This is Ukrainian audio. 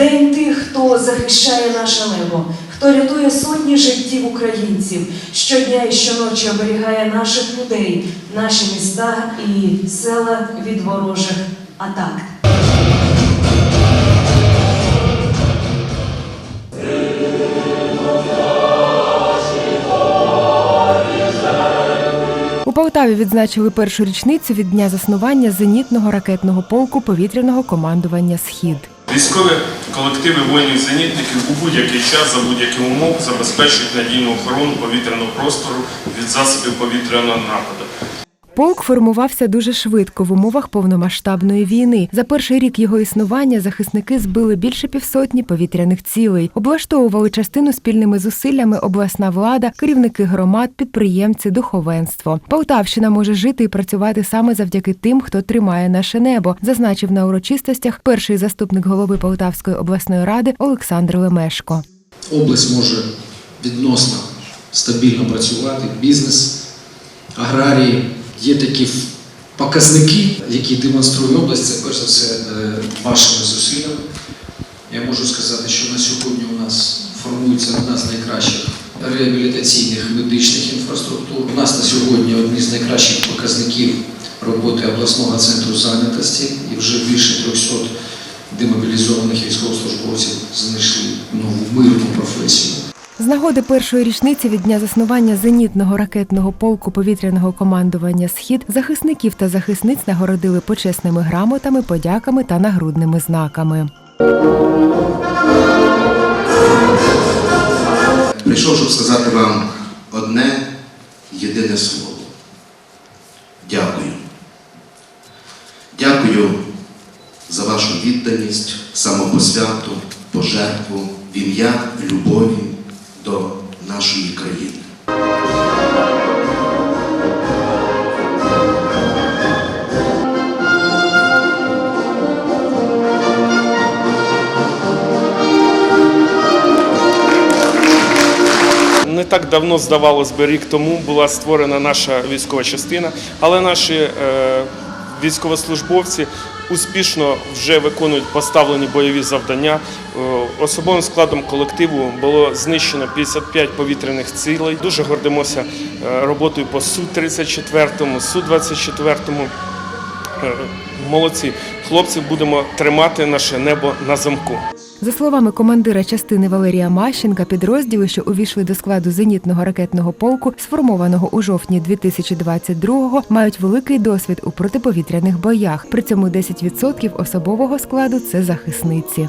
День тих, хто захищає наше небо, хто рятує сотні життів українців, щодня і щоночі оберігає наших людей, наші міста і села від ворожих атак. У Полтаві відзначили першу річницю від дня заснування зенітного ракетного полку повітряного командування Схід. Військові колективи воїнів-зенітників у будь-який час за будь-яких умов забезпечують надійну охорону повітряного простору від засобів повітряного нападу. Полк формувався дуже швидко в умовах повномасштабної війни. За перший рік його існування захисники збили більше півсотні повітряних цілей, облаштовували частину спільними зусиллями обласна влада, керівники громад, підприємці, духовенство. Полтавщина може жити і працювати саме завдяки тим, хто тримає наше небо, зазначив на урочистостях перший заступник голови Полтавської обласної ради Олександр Лемешко. область може відносно стабільно працювати, бізнес, аграрії. Є такі показники, які демонструє область, це перш за все е, вашими зусиллями. Я можу сказати, що на сьогодні у нас формується одна з найкращих реабілітаційних медичних інфраструктур. У нас на сьогодні одні з найкращих показників роботи обласного центру зайнятості і вже більше 300 демобілізованих військовослужбовців знайшли нову мирну професію. З нагоди першої річниці від дня заснування зенітного ракетного полку повітряного командування Схід захисників та захисниць нагородили почесними грамотами, подяками та нагрудними знаками. Прийшов, щоб сказати вам одне єдине слово. Дякую. Дякую за вашу відданість, самопосвяту, пожертву в ім'я любові до нашої країни. Не так давно, здавалось би, рік тому була створена наша військова частина, але наші е, військовослужбовці успішно вже виконують поставлені бойові завдання. Е, особовим складом колективу було знищено 55 повітряних цілей. Дуже гордимося е, роботою по Су-34, Су-24. Е, Молодці хлопці, будемо тримати наше небо на замку. За словами командира частини Валерія Мащенка, підрозділи, що увійшли до складу зенітного ракетного полку, сформованого у жовтні 2022-го, мають великий досвід у протиповітряних боях. При цьому 10% особового складу це захисниці.